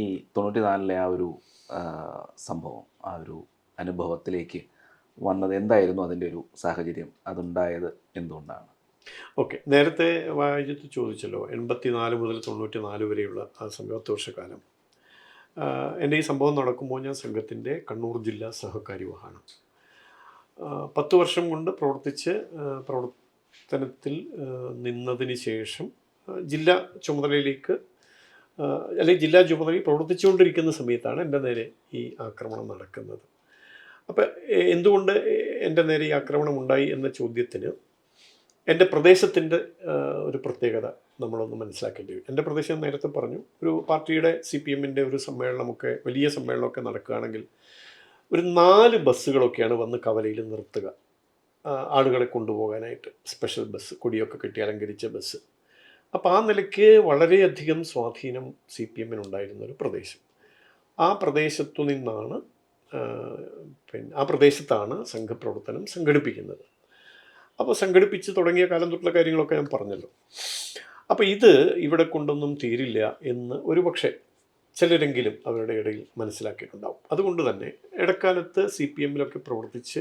ഈ തൊണ്ണൂറ്റി നാലിലെ ആ ഒരു സംഭവം ആ ഒരു അനുഭവത്തിലേക്ക് വന്നത് എന്തായിരുന്നു അതിന്റെ ഒരു സാഹചര്യം? അതുണ്ടായത് എന്തുകൊണ്ടാണ്? ഓക്കെ. നേരത്തെ വായിച്ചിട്ട് ചോദിച്ചല്ലോ എൺപത്തി നാല് മുതൽ തൊണ്ണൂറ്റി നാല് വരെയുള്ള ആ സമയം പത്ത് എന്റെ ഈ സംഭവം നടക്കുമ്പോൾ ഞാൻ സംഘത്തിന്റെ കണ്ണൂർ ജില്ലാ സഹകാരി വാഹനം. പത്ത് വർഷം കൊണ്ട് പ്രവർത്തിച്ച് പ്രവർത്തനത്തിൽ നിന്നതിന് ശേഷം ജില്ലാ ചുമതലയിലേക്ക് അല്ലെങ്കിൽ ജില്ലാ ചുമതലയിൽ പ്രവർത്തിച്ചുകൊണ്ടിരിക്കുന്ന സമയത്താണ് എന്റെ നേരെ ഈ ആക്രമണം നടക്കുന്നത്. അപ്പോൾ എന്തുകൊണ്ട് എന്റെ നേരെ ഈ ആക്രമണം ഉണ്ടായി എന്ന ചോദ്യത്തിന് എന്റെ പ്രദേശത്തിന്റെ ഒരു പ്രത്യേകത നമ്മളൊന്ന് മനസ്സിലാക്കേണ്ടി വരും. എന്റെ പ്രദേശം നേരത്തെ പറഞ്ഞു ഒരു പാർട്ടിയുടെ സി പി എമ്മിന്റെ ഒരു സമ്മേളനമൊക്കെ വലിയ സമ്മേളനമൊക്കെ നടക്കുകയാണെങ്കിൽ ഒരു നാല് ബസ്സുകളൊക്കെയാണ് വന്ന് കവലയിൽ നിർത്തുക. ആളുകളെ കൊണ്ടുപോകാനായിട്ട്. സ്പെഷ്യൽ ബസ് കൊടിയൊക്കെ കെട്ടി അലങ്കരിച്ച ബസ്. അപ്പോൾ ആ നിലയ്ക്ക് വളരെയധികം സ്വാധീനം സി പി ഒരു പ്രദേശം. ആ പ്രദേശത്തു നിന്നാണ് പിന്നെ ആ പ്രദേശത്താണ് സംഘപ്രവർത്തനം സംഘടിപ്പിക്കുന്നത്. അപ്പോൾ സംഘടിപ്പിച്ച് തുടങ്ങിയ കാലം തൊട്ടുള്ള കാര്യങ്ങളൊക്കെ ഞാൻ പറഞ്ഞല്ലോ. അപ്പോൾ ഇത് ഇവിടെ കൊണ്ടൊന്നും തീരില്ല എന്ന് ഒരുപക്ഷെ ചിലരെങ്കിലും അവരുടെ ഇടയിൽ മനസ്സിലാക്കിയിട്ടുണ്ടാവും. അതുകൊണ്ട് തന്നെ ഇടക്കാലത്ത് സി പി എമ്മിലൊക്കെ പ്രവർത്തിച്ച്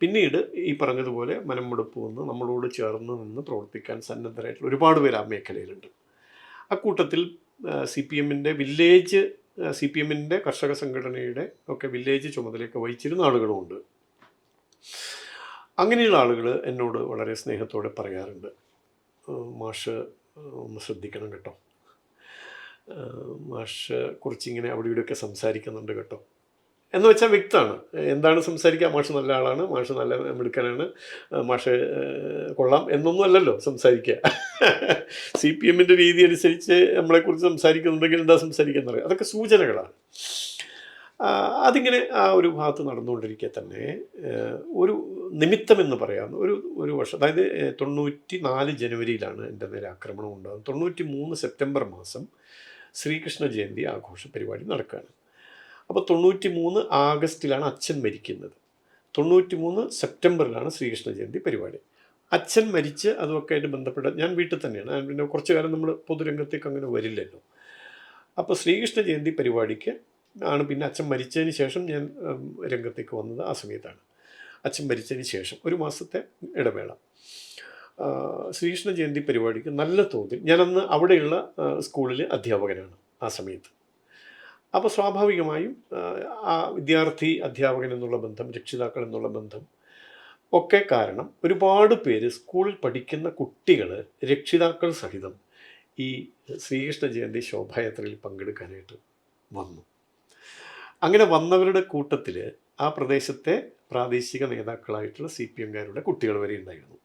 പിന്നീട് ഈ പറഞ്ഞതുപോലെ മനമുടുപ്പ് വന്ന് നമ്മളോട് ചേർന്ന് നിന്ന് പ്രവർത്തിക്കാൻ സന്നദ്ധരായിട്ടുള്ള ഒരുപാട് പേര് ആ മേഖലയിലുണ്ട്. അക്കൂട്ടത്തിൽ സി പി എമ്മിന്റെ വില്ലേജ് സി പി എമ്മിന്റെ കർഷക സംഘടനയുടെ ഒക്കെ വില്ലേജ് ചുമതലയൊക്കെ വഹിച്ചിരുന്ന ആളുകളുമുണ്ട്. അങ്ങനെയുള്ള ആളുകൾ എന്നോട് വളരെ സ്നേഹത്തോടെ പറയാറുണ്ട്. മാഷ് ഒന്ന് ശ്രദ്ധിക്കണം കേട്ടോ. മാഷ് കുറച്ചിങ്ങനെ അവിടെ ഇവിടെയൊക്കെ സംസാരിക്കുന്നുണ്ട് കേട്ടോ. എന്ന് വെച്ചാൽ വ്യക്തമാണ്. എന്താണ് സംസാരിക്കുക? മാഷ് നല്ല ആളാണ്. മാഷ് നല്ല മിടുക്കനാണ്. മാഷ് കൊള്ളാം എന്നൊന്നും അല്ലല്ലോ സംസാരിക്കുക. സി പി എമ്മിന്റെ രീതി അനുസരിച്ച് നമ്മളെക്കുറിച്ച് സംസാരിക്കുന്നുണ്ടെങ്കിൽ എന്താ സംസാരിക്കുന്നത് അതൊക്കെ സൂചനകളാണ്. അതിങ്ങനെ ആ ഒരു ഭാഗത്ത് നടന്നുകൊണ്ടിരിക്കെ തന്നെ ഒരു നിമിത്തം എന്ന് പറയാം. ഒരു ഒരു വർഷം അതായത് തൊണ്ണൂറ്റി നാല് ജനുവരിയിലാണ് എന്റെ നേരെ ആക്രമണം ഉണ്ടാകുന്നത്. തൊണ്ണൂറ്റി മൂന്ന് സെപ്റ്റംബർ മാസം ശ്രീകൃഷ്ണ ജയന്തി ആഘോഷ പരിപാടി നടക്കുകയാണ്. അപ്പോൾ തൊണ്ണൂറ്റി മൂന്ന് ആഗസ്റ്റിലാണ് അച്ഛൻ മരിക്കുന്നത്. തൊണ്ണൂറ്റി മൂന്ന് സെപ്റ്റംബറിലാണ് ശ്രീകൃഷ്ണ ജയന്തി പരിപാടി. അച്ഛൻ മരിച്ച് അതുമൊക്കെ ആയിട്ട് ബന്ധപ്പെട്ട ഞാൻ വീട്ടിൽ തന്നെയാണ്. പിന്നെ കുറച്ച് കാലം നമ്മൾ പൊതുരംഗത്തേക്ക് അങ്ങനെ വരില്ലല്ലോ. അപ്പോൾ ശ്രീകൃഷ്ണ ജയന്തി പരിപാടിക്ക് ആണ് പിന്നെ അച്ഛൻ മരിച്ചതിന് ശേഷം ഞാൻ രംഗത്തേക്ക് വന്നത് ആ സമയത്താണ്. അച്ഛൻ മരിച്ചതിന് ശേഷം ഒരു മാസത്തെ ഇടവേള. ശ്രീകൃഷ്ണ ജയന്തി പരിപാടിക്ക് നല്ല തോതിൽ ഞാനന്ന് അവിടെയുള്ള സ്കൂളിൽ അധ്യാപകനാണ് ആ സമയത്ത്. അപ്പോൾ സ്വാഭാവികമായും ആ, വിദ്യാർത്ഥി അധ്യാപകൻ എന്നുള്ള ബന്ധം രക്ഷിതാക്കൾ എന്നുള്ള ബന്ധം ഒക്കെ കാരണം ഒരുപാട് പേര് സ്കൂളിൽ പഠിക്കുന്ന കുട്ടികൾ രക്ഷിതാക്കൾ സഹിതം ഈ ശ്രീകൃഷ്ണ ജയന്തി ശോഭായാത്രയിൽ പങ്കെടുക്കാനായിട്ട് വന്നു. അങ്ങനെ വന്നവരുടെ കൂട്ടത്തിൽ ആ പ്രദേശത്തെ പ്രാദേശിക നേതാക്കളായിട്ടുള്ള സി പി എംകാരുടെ കുട്ടികൾ വരെ ഉണ്ടായിരുന്നു.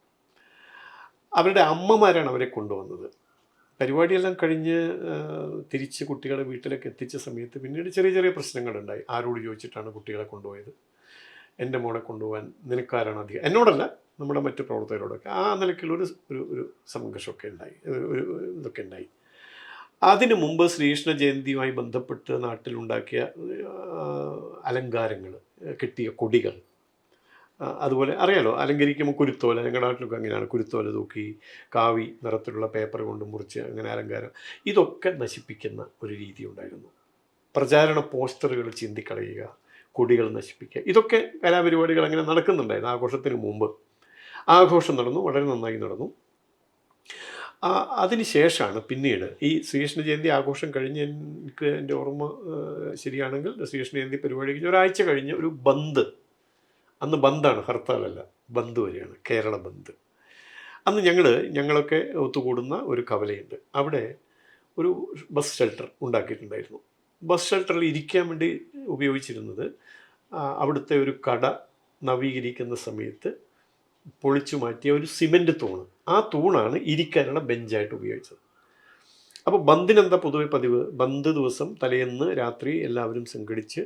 അവരുടെ അമ്മമാരാണ് അവരെ കൊണ്ടുവന്നത്. പരിപാടിയെല്ലാം കഴിഞ്ഞ് തിരിച്ച് കുട്ടികളെ വീട്ടിലേക്ക് എത്തിച്ച സമയത്ത് പിന്നീട് ചെറിയ ചെറിയ പ്രശ്നങ്ങളുണ്ടായി. ആരോട് ചോദിച്ചിട്ടാണ് കുട്ടികളെ കൊണ്ടുപോയത്? എന്റെ മോളെ കൊണ്ടുപോകാൻ നിനക്കാരാണ് അധികം? എന്നോടല്ല നമ്മുടെ മറ്റു പ്രവർത്തകരോടൊക്കെ. ആ നിലയ്ക്കുള്ളൊരു ഒരു ഒരു സംഘർഷമൊക്കെ ഉണ്ടായി. ഒരു ഇതൊക്കെ ഉണ്ടായി. അതിനു മുമ്പ് ശ്രീകൃഷ്ണ ജയന്തിയുമായി ബന്ധപ്പെട്ട് നാട്ടിലുണ്ടാക്കിയ അലങ്കാരങ്ങൾ കിട്ടിയ കൊടികൾ അതുപോലെ അറിയാലോ അലങ്കരിക്കുമ്പോൾ കുരുത്തോല ഞങ്ങളുടെ നാട്ടിലൊക്കെ അങ്ങനെയാണ്. കുരുത്തോല തൂക്കി കാവി നിറത്തിലുള്ള പേപ്പർ കൊണ്ട് മുറിച്ച് അങ്ങനെ അലങ്കാരം. ഇതൊക്കെ നശിപ്പിക്കുന്ന ഒരു രീതി ഉണ്ടായിരുന്നു. പ്രചാരണ പോസ്റ്ററുകൾ ചിന്തിക്കളയുക കൊടികൾ നശിപ്പിക്കുക. ഇതൊക്കെ കലാപരിപാടികൾ അങ്ങനെ നടക്കുന്നുണ്ടായിരുന്നു ആഘോഷത്തിന് മുമ്പ്. ആഘോഷം നടന്നു വളരെ നന്നായി നടന്നു. അതിനുശേഷമാണ് പിന്നീട് ഈ ശ്രീകൃഷ്ണ ജയന്തി ആഘോഷം കഴിഞ്ഞ് എനിക്ക് എന്റെ ഓർമ്മ ശരിയാണെങ്കിൽ ശ്രീകൃഷ്ണ ജയന്തി പരിപാടി കഴിഞ്ഞ് ഒരാഴ്ച കഴിഞ്ഞ് ഒരു ബന്ദ് അന്ന് ബന്ദാണ് ഹർത്താലല്ല ബന്ദ് വരികയാണ് കേരള ബന്ദ് അന്ന് ഞങ്ങൾ ഞങ്ങളൊക്കെ ഒത്തുകൂടുന്ന ഒരു കവലയുണ്ട്. അവിടെ ഒരു ബസ് ഷെൽട്ടർ ഉണ്ടാക്കിയിട്ടുണ്ടായിരുന്നു. ബസ് ഷെൽട്ടറിൽ ഇരിക്കാൻ വേണ്ടി ഉപയോഗിച്ചിരുന്നത് അവിടുത്തെ ഒരു കട നവീകരിക്കുന്ന സമയത്ത് പൊളിച്ചു മാറ്റിയ ഒരു സിമന്റ് തൂണ്. ആ തൂണാണ് ഇരിക്കാനുള്ള ബെഞ്ചായിട്ട് ഉപയോഗിച്ചത്. അപ്പോൾ ബന്ദിനെന്താ പൊതുവെ പതിവ്? ബന്ദ് ദിവസം തലേന്ന് രാത്രി എല്ലാവരും സംഘടിച്ച്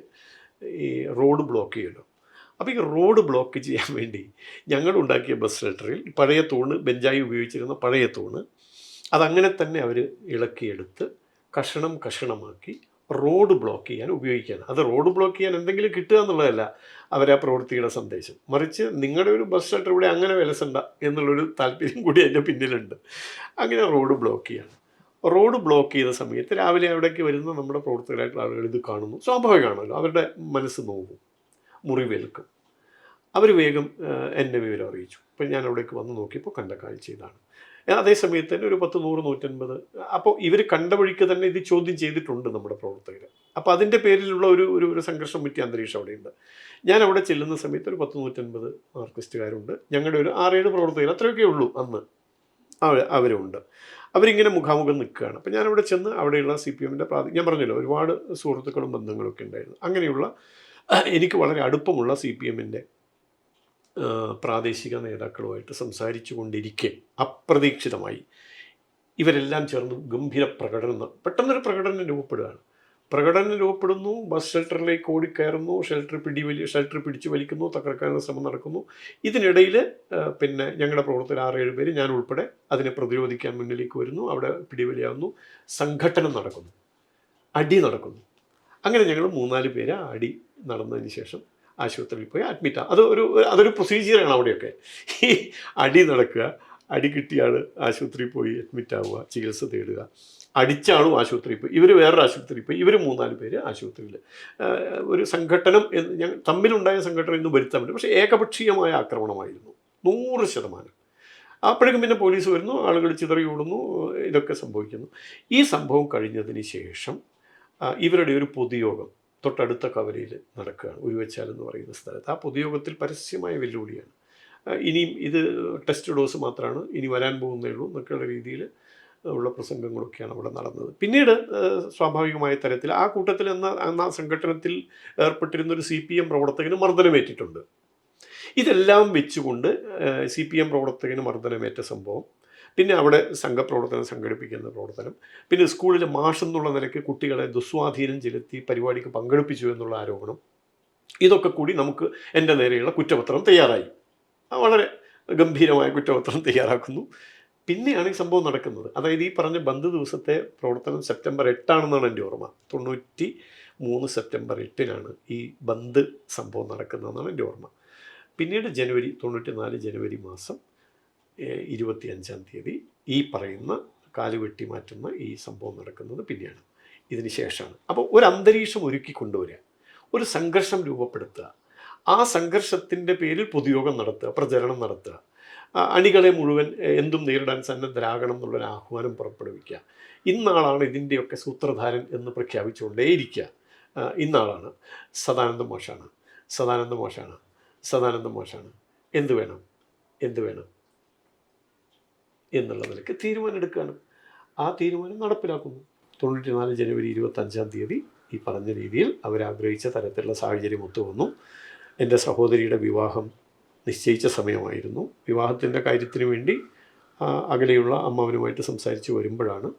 ഈ റോഡ് ബ്ലോക്ക് ചെയ്യുമല്ലോ അപ്പോൾ ഈ റോഡ് ബ്ലോക്ക് ചെയ്യാൻ വേണ്ടി ഞങ്ങൾ ഉണ്ടാക്കിയ ബസ് ഷെൽട്ടറിൽ പഴയ തൂണ് ബെഞ്ചായി ഉപയോഗിച്ചിരുന്ന പഴയ തൂണ്. അതങ്ങനെ തന്നെ അവർ ഇളക്കിയെടുത്ത് കഷണം കഷണമാക്കി റോഡ് ബ്ലോക്ക് ചെയ്യാൻ ഉപയോഗിക്കാൻ അത് റോഡ് ബ്ലോക്ക് ചെയ്യാൻ എന്തെങ്കിലും കിട്ടുക എന്നുള്ളതല്ല ആ പ്രവൃത്തിയുടെ സന്ദേശം. മറിച്ച് നിങ്ങളുടെ ഒരു ബസ് ഷെൽട്ടർ ഇവിടെ അങ്ങനെ വിലസണ്ട എന്നുള്ളൊരു താല്പര്യം കൂടി അതിന്റെ പിന്നിലുണ്ട്. അങ്ങനെ റോഡ് ബ്ലോക്ക് ചെയ്യാണ്. റോഡ് ബ്ലോക്ക് ചെയ്ത സമയത്ത് രാവിലെ അവിടേക്ക് വരുന്ന നമ്മുടെ പ്രവർത്തകരായിട്ടുള്ള ആളുകൾ ഇത് കാണുന്നു. സ്വാഭാവികമാണല്ലോ. അവരുടെ മനസ്സ് നോവും. മുറിവേൽക്കും. അവർ വേഗം എന്നെ വിവരം അറിയിച്ചു. അപ്പം ഞാൻ അവിടേക്ക് വന്ന് നോക്കിയപ്പോൾ കണ്ട കാഴ്ച ഇതാണ്. അതേ തന്നെ ഒരു പത്ത് നൂറ് നൂറ്റൻപത് അപ്പോൾ ഇവർ കണ്ട വഴിക്ക് തന്നെ ഇത് ചോദ്യം ചെയ്തിട്ടുണ്ട് നമ്മുടെ പ്രവർത്തകർ അപ്പോൾ അതിന്റെ പേരിലുള്ള ഒരു ഒരു ഒരു സംഘർഷം പറ്റിയ അന്തരീക്ഷം അവിടെയുണ്ട്. ഞാൻ അവിടെ ചെല്ലുന്ന സമയത്ത് ഒരു പത്ത് നൂറ്റൻപത് മാർക്സിസ്റ്റുകാരുണ്ട് ഞങ്ങളുടെ ഒരു ആറേഴ് പ്രവർത്തകർ അത്രയൊക്കെ ഉള്ളൂ അന്ന്. അവരുണ്ട്. അവരിങ്ങനെ മുഖാമുഖം നിൽക്കുകയാണ്. അപ്പം ഞാനവിടെ ചെന്ന് അവിടെയുള്ള സി പി എമ്മിന്റെ പ്രാതി ഞാൻ പറഞ്ഞല്ലോ ഒരുപാട് സുഹൃത്തുക്കളും ബന്ധങ്ങളൊക്കെ ഉണ്ടായിരുന്നു. അങ്ങനെയുള്ള എനിക്ക് വളരെ അടുപ്പമുള്ള സി പി എമ്മിന്റെ പ്രാദേശിക നേതാക്കളുമായിട്ട് സംസാരിച്ചു കൊണ്ടിരിക്കെ അപ്രതീക്ഷിതമായി ഇവരെല്ലാം ചേർന്ന് ഗംഭീര പ്രകടനം പെട്ടെന്നൊരു പ്രകടനം രൂപപ്പെടുകയാണ്. പ്രകടനം രൂപപ്പെടുന്നു ബസ് ഷെൽട്ടറിലേക്ക് ഓടിക്കയറുന്നു ഷെൽട്ടർ പിടി വലി ഷെൽട്ടർ പിടിച്ചു വലിക്കുന്നു തകർക്കാനുള്ള ശ്രമം നടക്കുന്നു. ഇതിനിടയിൽ പിന്നെ ഞങ്ങളുടെ പ്രവർത്തകർ ആറേഴ് പേര് ഞാൻ ഉൾപ്പെടെ അതിനെ പ്രതിരോധിക്കാൻ മുന്നിലേക്ക് വരുന്നു അവിടെ പിടിവലിയാവുന്നു. സംഘട്ടനം നടക്കുന്നു. അടി നടക്കുന്നു. അങ്ങനെ ഞങ്ങൾ മൂന്നാൽ പേര് അടി നടന്നതിന് ശേഷം ആശുപത്രിയിൽ പോയി അഡ്മിറ്റ് അത് ഒരു അതൊരു പ്രൊസീജിയറാണ് അവിടെയൊക്കെ. ഈ അടി നടക്കുക അടി കിട്ടിയാണ് ആശുപത്രിയിൽ പോയി അഡ്മിറ്റ് ആവുക ചികിത്സ തേടുക. അടിച്ചാളും ആശുപത്രിയിൽ പോയി. ഇവർ വേറൊരു ആശുപത്രിയിൽ പോയി. ഇവർ മൂന്നാൽ പേര് ആശുപത്രിയിൽ. ഒരു സംഘട്ടനം എന്ന് ഞങ്ങൾ തമ്മിലുണ്ടായ സംഘടന എന്ന് വരുത്താൻ പറ്റും. പക്ഷേ ഏകപക്ഷീയമായ ആക്രമണമായിരുന്നു. നൂറ് ശതമാനം. അപ്പോഴേക്കും പിന്നെ പോലീസ് വരുന്നു ആളുകൾ ചിതറി ഓടുന്നു ഇതൊക്കെ സംഭവിക്കുന്നു. ഈ സംഭവം കഴിഞ്ഞതിന് ശേഷം ഇവരുടെ ഒരു പൊതുയോഗം തൊട്ടടുത്ത കവലയിൽ നടക്കുകയാണ് ഉരുവച്ചാൽ എന്ന് പറയുന്ന സ്ഥലത്ത്. ആ പൊതുയോഗത്തിൽ പരസ്യമായ വെല്ലുവിളിയാണ്. ഇനിയും ഇത് ടെസ്റ്റ് ഡോസ് മാത്രമാണ് ഇനി വരാൻ പോകുന്നേ ഉള്ളൂ എന്നൊക്കെയുള്ള രീതിയിൽ ഉള്ള പ്രസംഗങ്ങളൊക്കെയാണ് അവിടെ നടന്നത്. പിന്നീട് സ്വാഭാവികമായ തരത്തിൽ ആ കൂട്ടത്തിൽ എന്ന എന്ന സംഘടനത്തിൽ ഏർപ്പെട്ടിരുന്ന ഒരു സി പി എം പ്രവർത്തകന് മർദ്ദനമേറ്റിട്ടുണ്ട്. ഇതെല്ലാം വെച്ചുകൊണ്ട് സി പി എം പ്രവർത്തകന് മർദ്ദനമേറ്റ സംഭവം പിന്നെ അവിടെ സംഘപ്രവർത്തനം സംഘടിപ്പിക്കുന്ന പ്രവർത്തനം. പിന്നെ സ്കൂളിൽ മാഷ് എന്നുള്ള നിലയ്ക്ക് കുട്ടികളെ ദുസ്വാധീനം ചെലുത്തി പരിപാടിക്ക് പങ്കെടുപ്പിച്ചു എന്നുള്ള ആരോപണം. ഇതൊക്കെ കൂടി നമുക്ക് എന്റെ നേരെയുള്ള കുറ്റപത്രം തയ്യാറായി. വളരെ ഗംഭീരമായ കുറ്റപത്രം തയ്യാറാക്കുന്നു. പിന്നെയാണ് ഈ സംഭവം നടക്കുന്നത്. അതായത് ഈ പറഞ്ഞ ബന്ദ് ദിവസത്തെ പ്രവർത്തനം സെപ്റ്റംബർ എട്ടാണെന്നാണ് എന്റെ ഓർമ്മ. തൊണ്ണൂറ്റി മൂന്ന് സെപ്റ്റംബർ എട്ടിനാണ് ഈ ബന്ദ് സംഭവം നടക്കുന്നതെന്നാണ് എന്റെ ഓർമ്മ. പിന്നീട് ജനുവരി തൊണ്ണൂറ്റി നാല് ജനുവരി മാസം ഏഹ്, ഇരുപത്തി അഞ്ചാം തീയതി ഈ പറയുന്ന കാലുവെട്ടി മാറ്റുന്ന ഈ സംഭവം നടക്കുന്നത് പിന്നെയാണ്. ഇതിന് ശേഷമാണ്. അപ്പോൾ ഒരു അന്തരീക്ഷം ഒരുക്കി കൊണ്ടുവരിക. ഒരു സംഘർഷം രൂപപ്പെടുത്തുക. ആ സംഘർഷത്തിന്റെ പേരിൽ പൊതുയോഗം നടത്തുക പ്രചരണം നടത്തുക. അണികളെ മുഴുവൻ എന്തും നേരിടാൻ സന്നദ്ധരാകണം എന്നുള്ളൊരു ആഹ്വാനം പുറപ്പെടുവിക്കുക. ഇന്നാളാണ് ഇതിന്റെയൊക്കെ സൂത്രധാരൻ എന്ന് പ്രഖ്യാപിച്ചുകൊണ്ടേയിരിക്കുക. ഇന്നാളാണ്. സദാനന്ദ മാഷാണ് സദാനന്ദ മാഷാണ് സദാനന്ദ മാഷാണ് എന്ത് വേണം? എന്ത് വേണം? എന്നുള്ള നിലയ്ക്ക് തീരുമാനം എടുക്കുകയാണ് ആ തീരുമാനം നടപ്പിലാക്കുന്നു. തൊണ്ണൂറ്റി നാല് ജനുവരി ഇരുപത്തഞ്ചാം തീയതി ഈ പറഞ്ഞ രീതിയിൽ അവരാഗ്രഹിച്ച തരത്തിലുള്ള സാഹചര്യം ഒത്തുവന്നു. എന്റെ സഹോദരിയുടെ വിവാഹം നിശ്ചയിച്ച സമയമായിരുന്നു. വിവാഹത്തിന്റെ കാര്യത്തിന് വേണ്ടി അകലെയുള്ള അമ്മാവനുമായിട്ട് സംസാരിച്ച് വരുമ്പോഴാണ്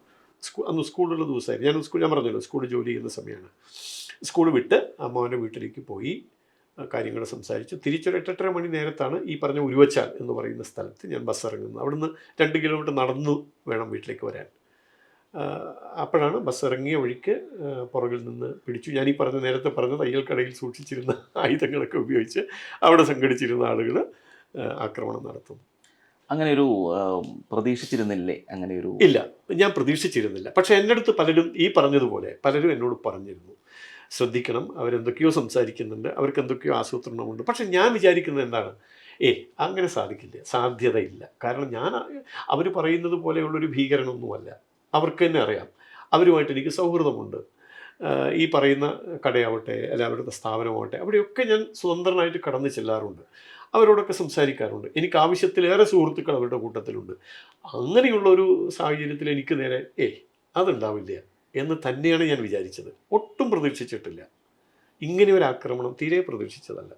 സ്കൂ അന്ന് സ്കൂളുള്ള ദിവസമായിരുന്നു. ഞാൻ സ്കൂൾ ഞാൻ പറഞ്ഞല്ലോ സ്കൂൾ ജോലി ചെയ്യുന്ന സമയമാണ്. സ്കൂൾ വിട്ട് അമ്മാവന്റെ വീട്ടിലേക്ക് പോയി. കാര്യങ്ങൾ സംസാരിച്ചു. തിരിച്ചൊരു എട്ടെട്ടര മണി നേരത്താണ് ഈ പറഞ്ഞ ഉരുവച്ചാൽ എന്ന് പറയുന്ന സ്ഥലത്ത് ഞാൻ ബസ് ഇറങ്ങുന്നത്. അവിടുന്ന് രണ്ട് കിലോമീറ്റർ നടന്നു വേണം വീട്ടിലേക്ക് വരാൻ. അപ്പോഴാണ് ബസ് ഇറങ്ങിയ വഴിക്ക് പുറകിൽ നിന്ന് പിടിച്ചു. ഞാൻ ഈ പറഞ്ഞ നേരത്തെ പറഞ്ഞ തയ്യൽക്കടയിൽ സൂക്ഷിച്ചിരുന്ന ആയുധങ്ങളൊക്കെ ഉപയോഗിച്ച് അവിടെ സംഘടിച്ചിരുന്ന ആളുകൾ ആക്രമണം നടത്തുന്നു. അങ്ങനെ ഒരു പ്രതീക്ഷിച്ചിരുന്നില്ലേ? അങ്ങനെ ഒരു ഇല്ല ഞാൻ പ്രതീക്ഷിച്ചിരുന്നില്ല. പക്ഷേ എന്റെ അടുത്ത് പലരും ഈ പറഞ്ഞതുപോലെ പലരും എന്നോട് പറഞ്ഞിരുന്നു. ശ്രദ്ധിക്കണം. അവരെന്തൊക്കെയോ സംസാരിക്കുന്നുണ്ട്. അവർക്ക് എന്തൊക്കെയോ ആസൂത്രണമുണ്ട്. പക്ഷെ ഞാൻ വിചാരിക്കുന്നത് എന്താണ്? ഏ അങ്ങനെ സാധിക്കില്ല. സാധ്യതയില്ല. കാരണം ഞാൻ അവർ പറയുന്നത് പോലെയുള്ളൊരു ഭീകരനൊന്നുമല്ല. അവർക്ക് തന്നെ അറിയാം. അവരുമായിട്ട് എനിക്ക് സൗഹൃദമുണ്ട്. ഈ പറയുന്ന കടയാവട്ടെ അല്ല അവരുടെ സ്ഥാപനമാവട്ടെ അവിടെയൊക്കെ ഞാൻ സ്വതന്ത്രനായിട്ട് കടന്നു ചെല്ലാറുണ്ട്. അവരോടൊക്കെ സംസാരിക്കാറുണ്ട്. എനിക്ക് ആവശ്യത്തിലേറെ സുഹൃത്തുക്കൾ അവരുടെ കൂട്ടത്തിലുണ്ട്. അങ്ങനെയുള്ള ഒരു സാഹചര്യത്തിൽ എനിക്ക് നേരെ ഏയ് അതുണ്ടാവില്ല. എന്ന് തന്നെയാണ് ഞാൻ വിചാരിച്ചത്. ഒട്ടും പ്രതീക്ഷിച്ചിട്ടില്ല. ഇങ്ങനെ ഒരു ആക്രമണം തീരെ പ്രതീക്ഷിച്ചതല്ല.